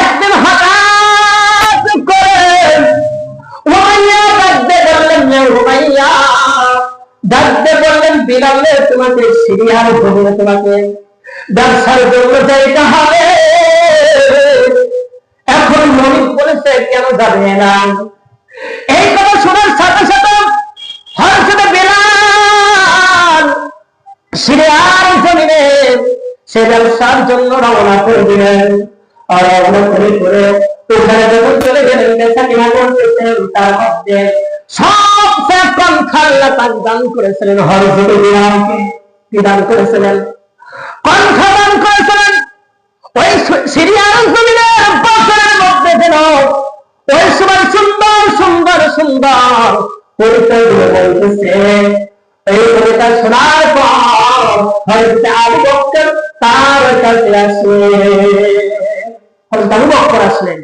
একদিন হঠাৎ করে উমাইয়া ডাকতে বললেন যে উমাইয়া, ডাকতে তোমাকে সিরিয়াল ধরে তোমাকে, ব্যবসার জন্য যাইতে হবে। এখন মনিক বলেছে, কেন যাবে না? এই কথা শোনার সাথে সাথে হরসত বিলাল সিরিয়ার জমিনে সে ব্যবসার জন্য রওনা করে দিলেন। আর রওনা করে করে ওখানে যখন চলে গেলেন বেচা কিনা করতেছেন তার মধ্যে সবচেয়ে কম খাল্লা তার দান করেছিলেন হরসত বিলালকে কি দান করেছিলেন। কণ্ঠা দান করেছিলেন। ওই সিরিয়ার জমিনের বছরের মধ্যে যেন ওই সময় সুন্দর সুন্দর সুন্দর পরিচয়গুলো বলতেছে। এই কবিতা শোনার পর হয়তো আবু বক্কর তার কাছে আসলেন আবু বক্কর আসলেন।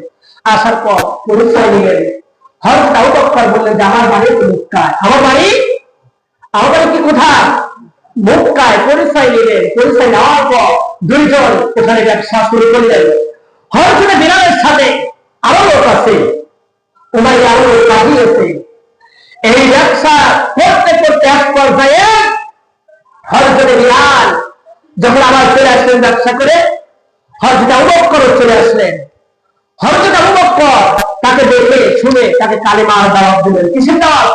আসার পর পরিচয় নিলেন হয়তো আবু বক্কর বললেন, যে আমার বাড়ি মুক্কায়। আমার বাড়ি? আমার বাড়ি কি কোথায়? মুক্কায়। পরিচয় নিলেন পরিচয় নেওয়ার পর দুইজন ওখানে ব্যবসা শুরু করলেন। হয়তো বিড়ালের সাথে আরও লোক আছে। উমাই আরও লোক লাগিয়েছে এই ব্যবসা করতে করতে এক পর্যায়ে হরজনে বিলাল যখন আবার চলে আসলেন ব্যবসা করে হরজত করে চলে আসলেন। হরজত অবক্কর তাকে দেখে, শুনে তাকে কালেমার দাওয়াত দিলেন। কিসের দাওয়াত?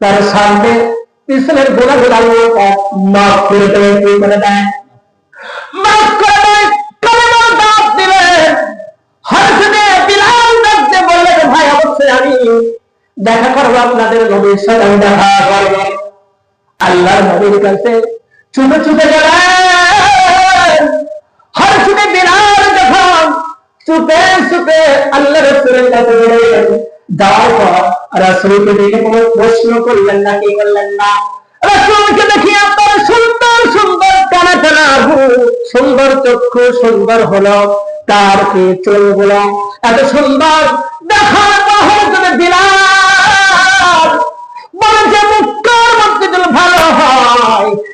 তার সামনে পিছনের মাফ করে দেবেন করে দেয়? মাফ করে দেয় দিলেন। বিলাল বললেন, ভাই, অবশ্যই আমি দেখা করব আপনাদের সাথে আমি দেখা করব। আল্লাহর নবীর কাছে গেলেন বিলাল যখন। আল্লাহ রসুলের কাছে গেলেন পর রাসূলকে দেখে কোনো প্রশ্ন করলেন না, কি করলেন না? রাসূলকে দেখে আপনার সুন্দর সুন্দর টানা টানা সুন্দর চক্ষু সুন্দর হলো। তার কি চোখগুলো এত সুন্দর দেখার পর হযরত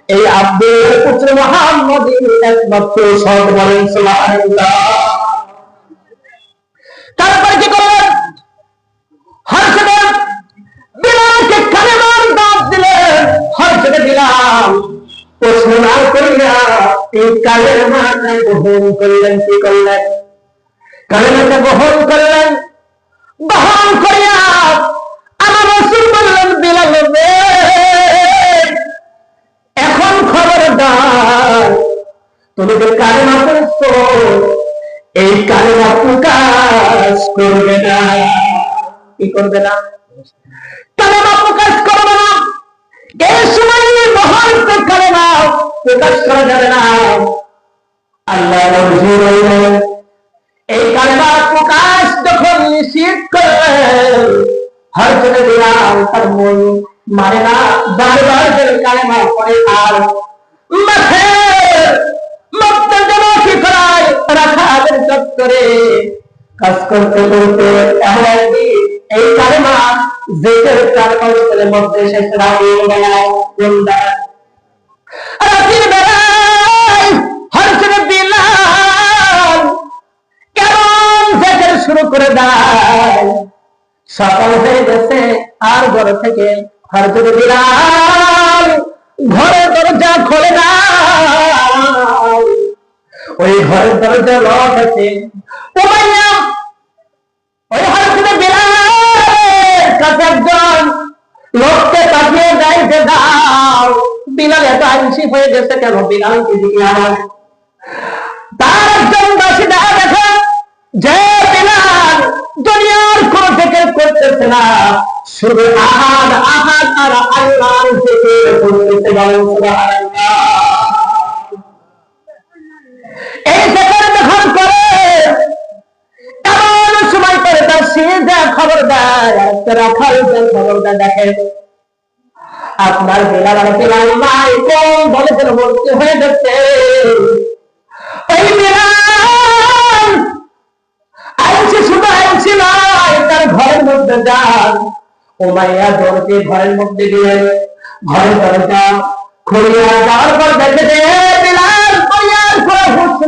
এই আব্দুল পুত্র মোহাম্মদের একমাত্র সৎ বলেন তারপরে কি করলেন? হরসদে বিলালকে কালেমার দাঁত দিলেন। বিলাল প্রশ্ন না করিয়া এই কালের মাথায় গ্রহণ করলেন, কি করলেন? কালেমাকে গ্রহণ করলেন। গ্রহণ করিয়া তুমি তো কালেমা পড়ছো এই কালেমা প্রকাশ করবে না। কি করবে না? কালেমা প্রকাশ করবে না। এই সময় মহান্ত কালেমা প্রকাশ করা যাবে না। আল্লাহ এই কালেমা প্রকাশ যখন নিষিদ্ধ করলেন হর জনে দিলাম তার মন মানে না, বারবার কালেমা পড়ে আর, মাঠে চত্বরে কাজ করতে করতে এমন একদিন এই মধ্যে কেমন শুরু করে সকাল হয়ে গেছে, আর ঘর থেকে হরসনে বিলাল ঘরের দরজা খোলে না। ওই ঘরের দরজা লক আছে। উমাইয়া, ওই হরসনে বিলালের কাছে একজন লোককে পাঠিয়ে দেয় যে, দাও, বিলাল এত আইনসি হয়ে গেছে কেন? বিলাল কি দিকে আমার তার একজন দাসী দেখা দেখে যে, বিলাল, দুনিয়ার কোন থেকে করতেছে না। শুধু আহাদ আহাদ আর আল্লাহর থেকে করতেছে সুবহানাল্লাহ। এই যখন করে, এমন সময় করে আপনার বেলাল ভর্তি হয়ে যাচ্ছে ঘরের মধ্যে যান। উমাইয়া দৌড়তে ঘরের মধ্যে গেলেন ঘরে দরজা খুলিয়া যাওয়ার পর দেখে যে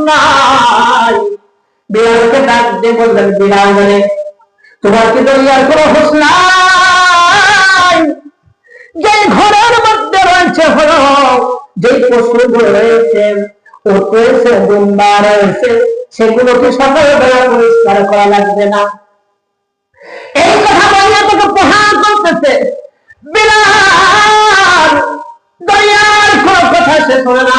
নাই। বিলালকে ডাক দিয়ে বললেন বিলাল বলে তোমার কি দরিয়ার কোনো হুঁশ নাই? যে ঘরের মধ্যে রয়েছে যে রয়েছে রয়েছে পরিষ্কার করা লাগবে না? এই কথা বলিয়া তোকে প্রহার করতেছে। বিলাল দরিয়ার কোন কথা সে শোনে না।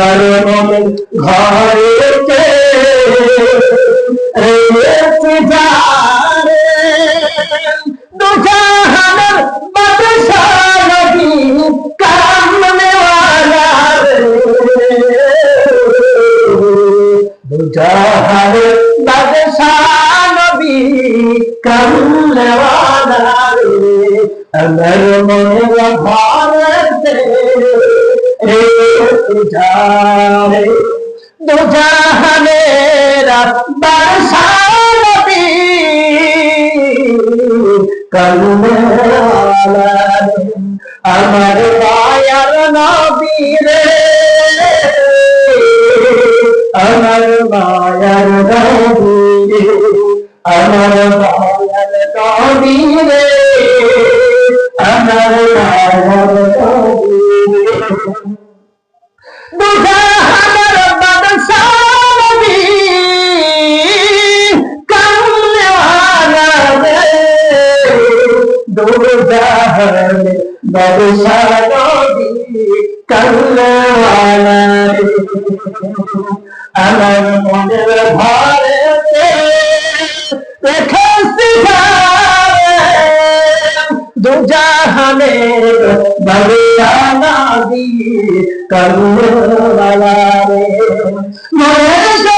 আমার মনে ঘরেতে রেখেছে যারে দুজাহানের বাদশাহ নবী কামনে ওয়ালা দুজাহানের বাদশাহ নবী কামনে ওয়ালা আমার মনে ঘরেতে রে দুজাহানের নবী আমার মায়ার নবীরে আমার আমার মনের ঘরেতে রেখেছি দুজাহানের বাদশাহ নবী কামলে রে মনের